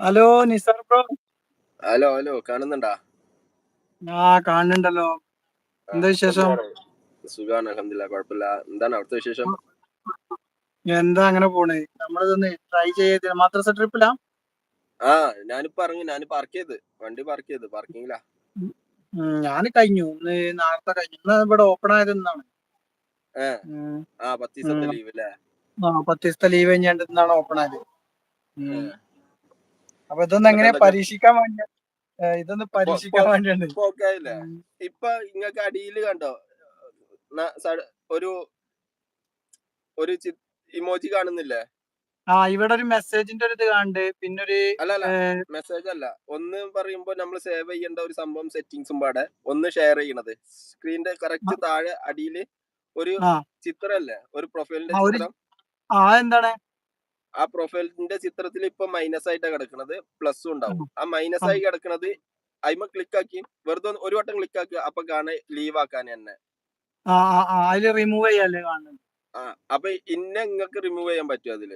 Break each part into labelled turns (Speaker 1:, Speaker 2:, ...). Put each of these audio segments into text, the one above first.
Speaker 1: Hello Nisar bro.
Speaker 2: Hello hello കാണുന്നുണ്ടാ?
Speaker 1: ആ കാണുന്നുണ്ടല്ലോ. എന്താ വിശേഷം?
Speaker 2: സുഖാണ്. അലഹമില്ല കുഴപ്പമില്ല. എന്താണ് അവിടുത്തെ വിശേഷം?
Speaker 1: എന്താ അങ്ങനെ പോണേ? നമ്മളിതൊന്ന് ട്രൈ ചെയ്ത് മദ്രസ ട്രിപ്പിലാ
Speaker 2: ആ ഞാനിപ്പോ ഇറങ്ങി ഞാൻ പാർക്ക് ചെയ്ത്. വണ്ടി പാർക്ക് ചെയ്ത് പാർക്കിങ്ങിലാ
Speaker 1: ഞാൻ കഴിഞ്ഞു. ഇന്ന് നേരത്തെ കഴിഞ്ഞു. ഇന്ന് ഇവിടെ ഓപ്പൺ ആയത് ഇന്നാണ്.
Speaker 2: ആ പത്ത് ദിവസത്തെ. ലീവ് അല്ലേ
Speaker 1: ആ പത്ത് ദിവസത്തെ ലീവ് കഴിഞ്ഞാണ്ട് ഇന്നാണ് ഓപ്പൺ ആയത്. അപ്പൊ ഇതൊന്ന് എങ്ങനെ? പരീക്ഷിക്കാൻ വേണ്ടി ഇതൊന്ന് പരീക്ഷിക്കാൻ വേണ്ടി
Speaker 2: ഇപ്പൊ ഇങ്ങക്ക് അടിയിൽ കണ്ടോ? ഒരു ഒരു ഇമോജി കാണുന്നില്ലേ?
Speaker 1: ആ ഇവിടെ ഒരു മെസ്സേജിന്റെ ഒരു ഇത് കാണുന്നുണ്ട്. പിന്നെ ഒരു
Speaker 2: മെസ്സേജ് അല്ല ഒന്ന് പറയുമ്പോ നമ്മൾ സേവ് ചെയ്യേണ്ട ഒരു സംഭവം സെറ്റിങ്സും പാടെ. ഒന്ന് ഷെയർ ചെയ്യണത്. സ്ക്രീന്റെ കറക്റ്റ് താഴെ അടിയിൽ ഒരു
Speaker 1: ചിത്രം
Speaker 2: ചിത്രമല്ലേ ഒരു പ്രൊഫൈലിന്റെ ചിത്രം.
Speaker 1: ആ എന്താണ്
Speaker 2: ആ പ്രൊഫൈലിന്റെ ചിത്രത്തിൽ ഇപ്പൊ മൈനസ് ആയിട്ട് കിടക്കുന്നത് പ്ലസ് ഉണ്ടാവും. ആ മൈനസ് ആയി കിടക്കുന്നത് അയിമ ക്ലിക്ക് ആക്കി വെറുതെ ഒരു വട്ടം ക്ലിക്ക് ആക്കുക അപ്പൊ കാണാൻ ലീവ് ആക്കാൻ തന്നെ.
Speaker 1: റിമൂവ് ചെയ്യാല്ലേ
Speaker 2: ആ അപ്പൊ ഇന്നെ നിങ്ങൾക്ക് റിമൂവ് ചെയ്യാൻ പറ്റും
Speaker 1: അതിൽ?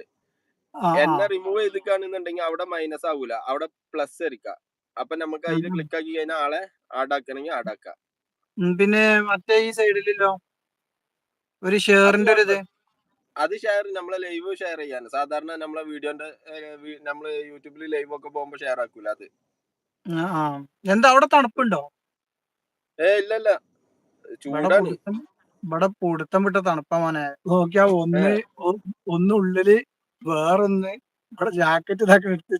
Speaker 2: എന്നെ റിമൂവ് ചെയ്തിക്കാണെന്നുണ്ടെങ്കിൽ അവിടെ മൈനസ് ആവൂല. അവിടെ പ്ലസ് ആയിരിക്കാം. അപ്പൊ നമുക്ക് അതിൽ ക്ലിക്ക് ആക്കി കഴിഞ്ഞാൽ ആളെ ആഡ് ആക്കണമെങ്കിൽ
Speaker 1: ആഡ് ആക്കാം. പിന്നെ മറ്റേ ഈ സൈഡിലല്ലോ ഒരു ഷെയറിന്റെ ഒരു ഇത്
Speaker 2: അത് ഷെയർ നമ്മളെ ലൈവ് ഷെയർ ചെയ്യാൻ സാധാരണ നമ്മളെ വീഡിയോന്റെ നമ്മൾ യൂട്യൂബിൽ ലൈവ് ഒക്കെ പോകുമ്പോ ഷെയർ ആക്കൂല അത്.
Speaker 1: എന്താ അവിടെ തണുപ്പുണ്ടോ?
Speaker 2: ഏ ഇല്ല ഇല്ല
Speaker 1: ഇവിടെ
Speaker 2: ചൂടാണ്.
Speaker 1: പുടുത്തം ഇവിടെ പുടുത്തം വിട്ട തണുപ്പാ മോനെ. നോക്കിയാ ഒന്ന് ഒന്ന് ഉള്ളിൽ വേറൊന്ന് ഇവിടെ ജാക്കറ്റ് ഇതാക്കി എടുത്തു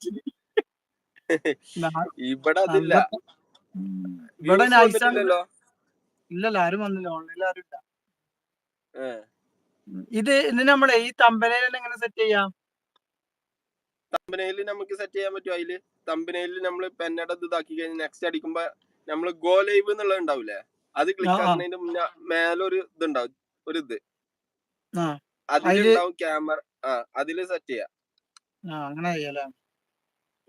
Speaker 2: ഇവിടെ അതില്ല.
Speaker 1: ഇവിടെ
Speaker 2: ഇല്ലല്ലോ
Speaker 1: ഇല്ലല്ല ആരും വന്നില്ല. ഓൺലൈനിൽ ആരും ഇല്ല. ഇത് ഇത് നമ്മളെ ഈ തമ്പനയിൽ എങ്ങനെ സെറ്റ് ചെയ്യാം?
Speaker 2: തമ്പനയിൽ നമുക്ക് സെറ്റ് ചെയ്യാൻ പറ്റും. അതിൽ തമ്പനയിൽ നമ്മൾ പെന്നട ഇതാക്കി കഴിഞ്ഞാൽ നെക്സ്റ്റ് അടിക്കുമ്പോ നമ്മൾ ഗോ ലൈവ് എന്നുള്ളത് ഉണ്ടാവില്ലേ അത് ക്ലിക്ക്. ആക്കുന്നതിന്റെ മുന്നേ മേലൊരു ഇതുണ്ടാവും ഒരു ഇത്. അതിലുണ്ടാവും ക്യാമറ ആ അതിൽ സെറ്റ് ചെയ്യാം.
Speaker 1: ആ അങ്ങനെ ചെയ്യാല്ലേ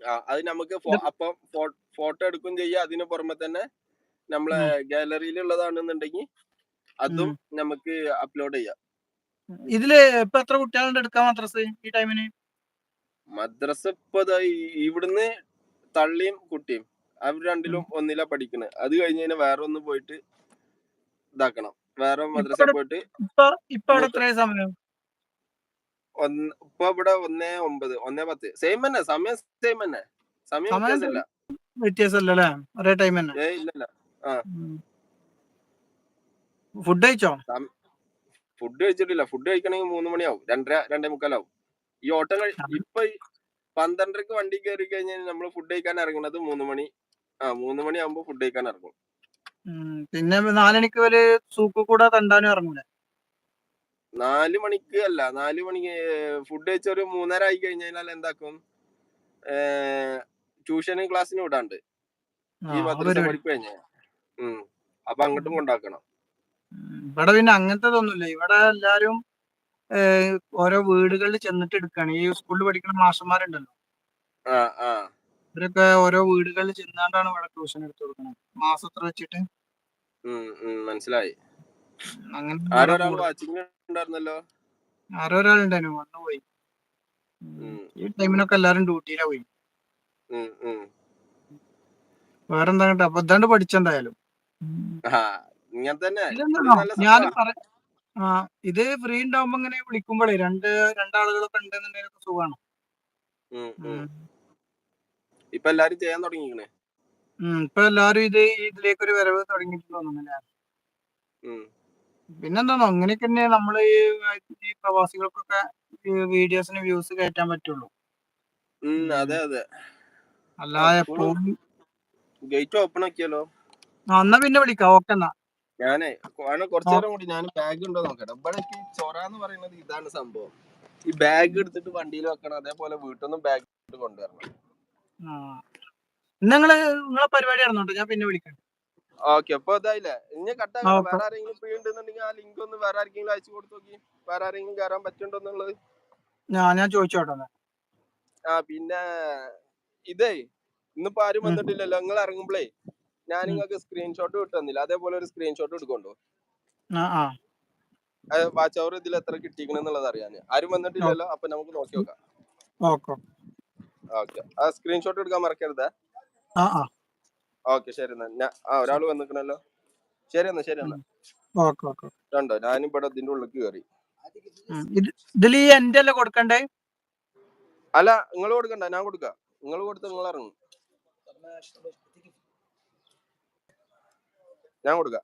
Speaker 2: ആ അത് നമുക്ക് അപ്പൊ ഫോട്ടോ എടുക്കും ചെയ്യാം. അതിന് പുറമെ തന്നെ നമ്മളെ ഗാലറിയിൽ ഉള്ളതാണെന്നുണ്ടെങ്കിൽ അതും നമുക്ക് അപ്ലോഡ് ചെയ്യാം.
Speaker 1: ഇതിൽ ഇപ്പൊ എത്ര കുട്ടികളുണ്ട് എടുക്കാൻ മദ്രസ് ഈ ടൈമിന്
Speaker 2: മദ്രസ ഇപ്പൊ ഇവിടുന്ന് തള്ളിയും കുട്ടിയും. അവർ രണ്ടിലും ഒന്നിലാ പഠിക്കണേ. അത് കഴിഞ്ഞ് കഴിഞ്ഞാൽ വേറെ ഒന്ന് പോയിട്ട് ഇതാക്കണം. വേറെ മദ്രസ പോയിട്ട് ഒന്ന് ഇപ്പൊ ഇവിടെ ഒന്നേ ഒമ്പത് ഒന്നേ പത്ത്. സെയിം തന്നെ സമയം സെയിം തന്നെ. സമയം വ്യത്യാസമില്ല.
Speaker 1: ഒരേ ടൈം തന്നെ.
Speaker 2: ഇല്ലല്ല.
Speaker 1: ഫുഡ് കഴിച്ചോ?
Speaker 2: ഫുഡ് കഴിച്ചിട്ടില്ല. ഫുഡ് കഴിക്കണമെങ്കിൽ മൂന്ന് മണിയാവും. രണ്ടര രണ്ടേ മുക്കാലാവും. ഈ ഓട്ടം ഇപ്പൊ പന്ത്രണ്ടരക്ക് വണ്ടി കയറി കഴിഞ്ഞാൽ നമ്മൾ ഫുഡ് കഴിക്കാൻ ഇറങ്ങുന്നത് മൂന്ന് മണി ആ മൂന്ന് മണി ആവുമ്പോ ഫുഡ് കഴിക്കാൻ ഇറങ്ങും.
Speaker 1: പിന്നെ നാലണിക്ക് ഒരു സൂക്ക് കൂടെ തണ്ടാനും ഇറങ്ങൂല?
Speaker 2: നാല് മണിക്ക് അല്ല നാല് മണിക്ക് ഫുഡ് കഴിച്ച ഒരു മൂന്നര ആയി കഴിഞ്ഞാൽ എന്താക്കും? ട്യൂഷനും ക്ലാസ്സിനും വിടാണ്ട്. ഈ മദ്രസ. പഠിപ്പ് കഴിഞ്ഞ. ഉം അപ്പൊ അങ്ങോട്ടും കൊണ്ടാക്കണം.
Speaker 1: ഇവിടെ പിന്നെ അങ്ങനത്തതൊന്നുമില്ല. ഇവിടെ എല്ലാരും ഓരോ വീടുകളിൽ ചെന്നിട്ട് എടുക്കാണ്. ഈ സ്കൂളിൽ പഠിക്കുന്ന മാഷന്മാരുണ്ടല്ലോ. ഇവരൊക്കെ ഓരോ വീടുകളിൽ ചെന്നാണ്ടാണ് ഇവിടെ ട്യൂഷൻ എടുത്തു കൊടുക്കുന്നത് മാസത്ര വെച്ചിട്ട്?
Speaker 2: ഉം ഉം മനസ്സിലായി.
Speaker 1: അങ്ങനെ
Speaker 2: ആരൊരാൾ വാച്ചിങ് ഉണ്ടായിരുന്നല്ലോ?
Speaker 1: ആരോ ഒരാളുണ്ടായിരുന്നു വന്നു പോയി. ഉം.
Speaker 2: ഉം.
Speaker 1: ഈ ടൈമിനൊക്കെ എല്ലാരും ഡ്യൂട്ടിയിലാ പോയി. വേറെന്താ അപ്പൊ ഇതാണ്ട് പഠിച്ചെന്തായാലും.
Speaker 2: ഇങ്ങനെ തന്നെ.
Speaker 1: ഞാൻ ആ ഇത് ഫ്രീ ഉണ്ടാവുമ്പോ ഇങ്ങനെ വിളിക്കുമ്പോഴേ രണ്ട് രണ്ടാളുകളൊക്കെ ഉണ്ടെന്നുണ്ടെങ്കിൽ സുഖമാണ്
Speaker 2: ഇപ്പൊ എല്ലാരും ചെയ്യാൻ തുടങ്ങിക്കണേ
Speaker 1: ഇപ്പൊ എല്ലാരും ഇത് ഇതിലേക്ക് ഒരു വരവ് തുടങ്ങിയിട്ട് തോന്നുന്നില്ല
Speaker 2: ഉം.
Speaker 1: പിന്നെന്താണോ അങ്ങനെയൊക്കെ തന്നെ നമ്മൾ ഈ പ്രവാസികൾക്കൊക്കെ വീഡിയോസിന് വ്യൂസ് കയറ്റാൻ പറ്റുള്ളൂ.
Speaker 2: അതെ അതെ.
Speaker 1: അല്ലാതെ
Speaker 2: ഗേറ്റ് ഓപ്പൺ ആക്കിയാലോ?
Speaker 1: എന്നാ പിന്നെ വിളിക്കാം. ഓക്കെ എന്നാ
Speaker 2: ഞാനേ വേണം കുറച്ചു നേരം കൂടി ഞാൻ ബാഗ് ഉണ്ടോ നോക്കട്ടെ. ഇവിടെ ചൊറ എന്ന് പറയുന്നത് ഇതാണ് സംഭവം. ഈ ബാഗ് എടുത്തിട്ട് വണ്ടിയിൽ വെക്കണം അതേപോലെ വീട്ടിൽ നിന്നും ബാഗ് എടുത്ത് കൊണ്ടുവരണം.
Speaker 1: ആ. നിങ്ങൾ നിങ്ങളെ പരിപാടി നടന്നോട്ടെ ഞാൻ പിന്നെ വിളിക്കാം
Speaker 2: ഓക്കെ അപ്പൊ ഇതായില്ലേ. ഇനി വേറെ ആരെങ്കിലും ഫ്രീ ഉണ്ടെന്നുണ്ടെങ്കിൽ ആ ലിങ്ക് ഒന്ന് വേറെ ആർക്കെങ്കിലും അയച്ചു കൊടുത്തു നോക്കി. വേറെ ആരെങ്കിലും കയറാൻ പറ്റുണ്ടോ എന്നുള്ളത്?
Speaker 1: ഞാൻ ഞാൻ ചോദിച്ചോട്ടെ
Speaker 2: ആ പിന്നെ ഇതേ ഇന്നിപ്പോ ആരും വന്നിട്ടില്ലല്ലോ. നിങ്ങൾ ഇറങ്ങുമ്പോഴേ ഞാൻ നിങ്ങൾക്ക് സ്ക്രീൻഷോട്ട് കിട്ടുന്നില്ല അതേപോലെ ഒരു സ്ക്രീൻഷോട്ട് എടുക്കണ്ടോ? വാച്ച് അവർ ഇതിൽ എത്ര കിട്ടിക്കണെന്നുള്ളത് അറിയാൻ ആരും വന്നിട്ടില്ലല്ലോ അപ്പൊ നമുക്ക് നോക്കി നോക്കാം.
Speaker 1: ഓക്കെ.
Speaker 2: ആ സ്ക്രീൻഷോട്ട് എടുക്കാൻ മറക്കരുത്. ഓക്കെ ശരി എന്നാ. ആ ഒരാൾ വന്നിക്കണല്ലോ. ശരി എന്നാ ശരി എന്നാ. കണ്ടോ? ഞാനിവിടെ ഇതിന്റെ ഉള്ളിൽ കയറി
Speaker 1: ഇത് ഇതിൽ ഈ എന്റെ അല്ലേ കൊടുക്കണ്ടേ?
Speaker 2: അല്ല നിങ്ങൾ കൊടുക്കണ്ട. ഞാൻ കൊടുക്ക. നിങ്ങൾ കൊടുത്ത് നിങ്ങൾ ഇറങ്ങും. ഞാൻ
Speaker 1: കൊടുക്കാം.